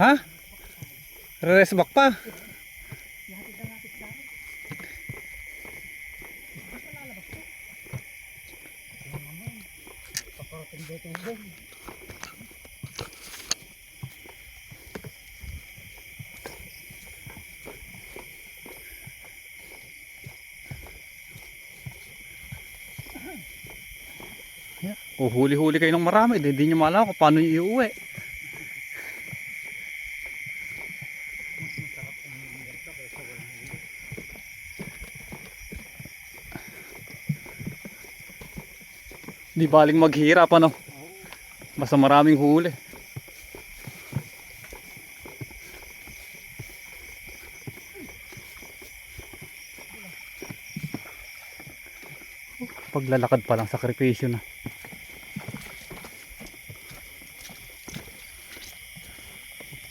Ha? Re-rest back pa? Uhuli-huli kayo ng marami, di, di nyo malaman kung paano nyo iuwi. Di baling maghirap ano. Basta maraming huli. Paglalakad pa lang sakripisyo na.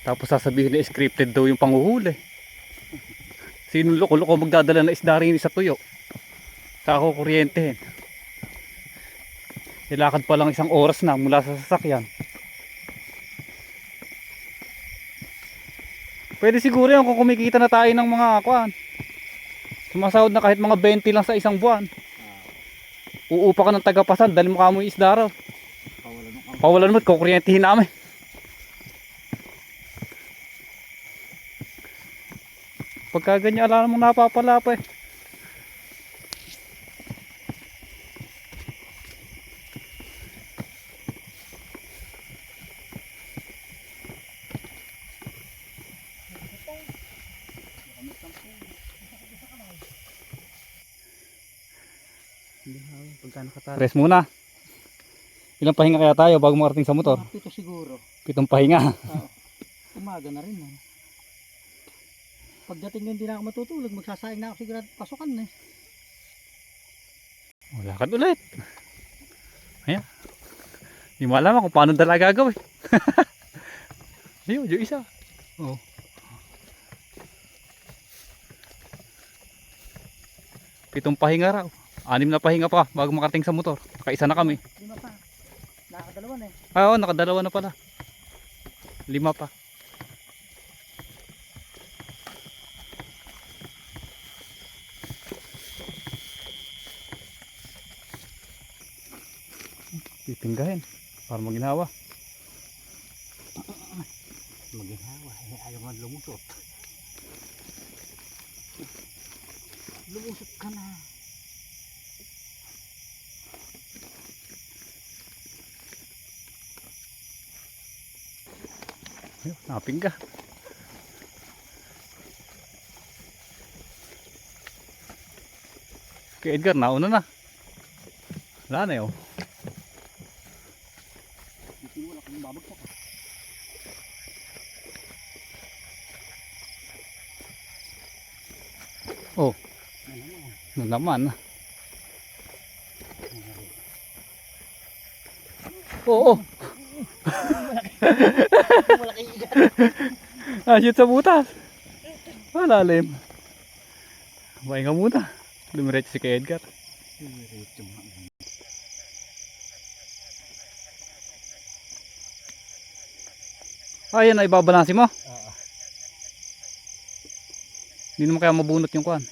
Tapos sasabihin na scripted daw yung panguhuli. Sino loko-loko magdadala na isda rin sa tuyo? Sa ako kuryentehin. Nilakad pa lang isang oras na mula sa sasakyan. Pwede siguro yan kung kumikita na tayo ng mga akuan. Sumasahod na kahit mga 20 lang sa isang buwan. Uupa ka ng tagapasan, dali mo ka mo yung isda raw. Pawalan mo at kukuryentihin namin. Pagka ganyan, alam mo napapala pa eh. Pagka nakatali. Rest muna. Ilang pahinga kaya tayo bago makarating sa motor? Mga pito siguro. Pitong pahinga. Oo. Umaga na rin. Eh. Pagdating ko hindi na ako matutulog, magsasaing na ako sigurado pasukan na eh. Wala ka ulit. Ayan. Hindi mo alam kung paano dala gagawin. Ayun, yung isa. Oh. Pitong pahinga raw. Anim na pahinga pa bago makarating sa motor. Kaisa na kami. Lima pa. Nakakadalawa na eh. Ah, oo, nakadalawa na pala. Lima pa. Pipinggahin para maginawa. Maginawa. Eh, ayaw nga lumusot. Lumusot ka na. Napingga. Kay Edgar, nauna na. Wala na yun. Lang kung babagsak. Oh, mo? na naman. Oo, oh, Malaki igat. ah, shoot sa butas. Malalim. Pahinga muna. Dumiretso si kay Edgar. Diretso nga. Ayan, ay babalansi mo. Oo. Hindi naman kaya mabunot yung kwan.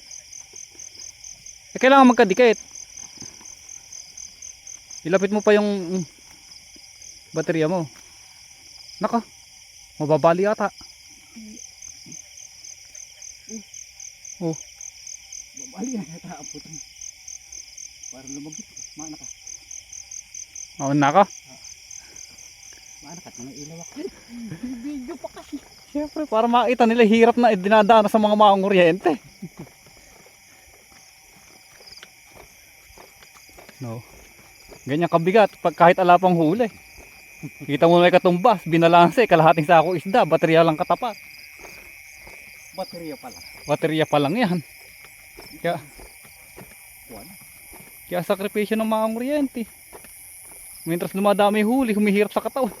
Eh, kailangan magkadikit. Ilapit mo pa yung baterya mo. Naka, mababali yata. Babali na yata ang putong. Parang lumagit. Mana ka. Oh, naka. Mana ka. Mga ilaw ako. Video pa kasi. Siyempre, para makita nila hirap na dinadaan sa mga maong kuryente. no. Ganyan kabigat pag kahit ala pang huli. Kita mo may katumbas, binalanse, kalahating sako isda, baterya lang katapat. Baterya pala. Baterya pa lang yan. Kaya, Kuwan. kaya sakripisyo ng mga kuryente. Mientras dumadami huli, humihirap sa katawan.